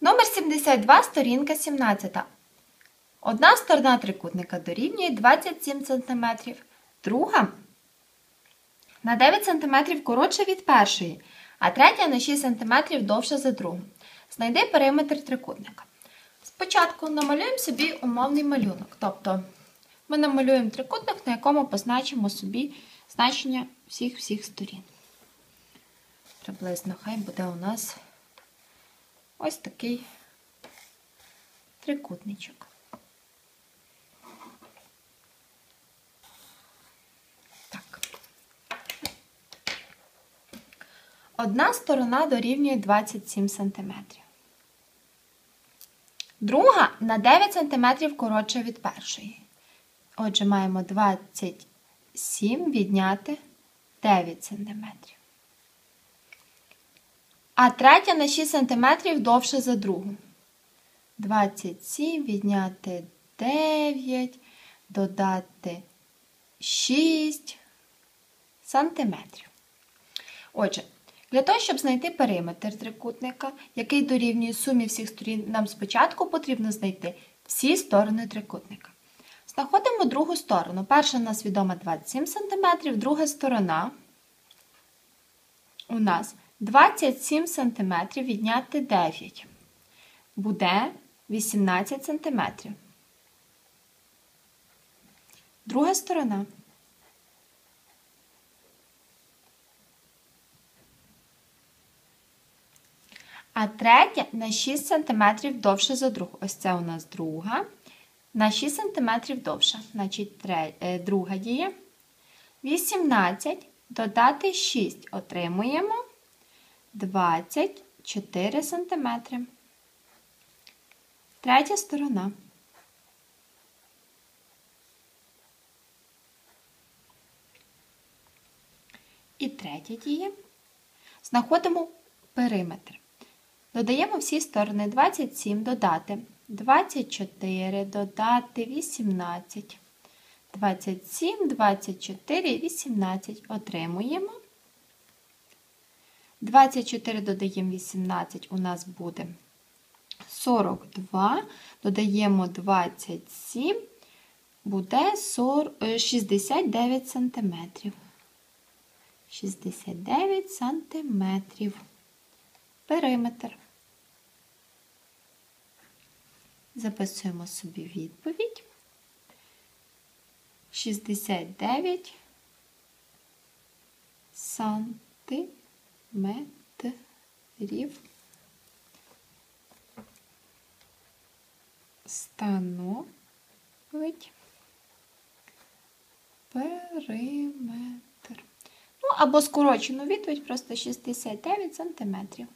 Номер 72, сторінка 17. Одна сторона трикутника дорівнює 27 см, друга на 9 см коротша від першої, а третя на 6 см довша за другу. Знайди периметр трикутника. Спочатку намалюємо собі умовний малюнок. Тобто ми намалюємо трикутник, на якому позначимо собі значення всіх-всіх сторін. Приблизно хай буде у нас ось такий трикутничок. Так. Одна сторона дорівнює 27 см. Друга на 9 см коротша від першої. Отже, маємо 27 відняти 9 см. А третя на 6 см довше за другу. 27 відняти 9, додати 6 сантиметрів. Отже, для того, щоб знайти периметр трикутника, який дорівнює сумі всіх сторін, нам спочатку потрібно знайти всі сторони трикутника. Знаходимо другу сторону. Перша у нас відома 27 см, друга сторона у нас 27 см відняти 9. Буде 18 см. Друга сторона. А третя на 6 см довше за другу. Ось це у нас друга. На 6 см довша. Значить, тре... друга дія. 18 додати 6 отримуємо 24 см. Третя сторона. І третя дія. Знаходимо периметр. Додаємо всі сторони 27 додати 24, додати 18. 27, 24, 18. Отримуємо. 24 додаємо 18, у нас буде 42, додаємо 27, буде 69 сантиметрів. 69 сантиметрів. Периметр. Записуємо собі відповідь. 69 сантиметрів. Становить периметр. Ну, або скорочену відповідь просто 69 сантиметрів.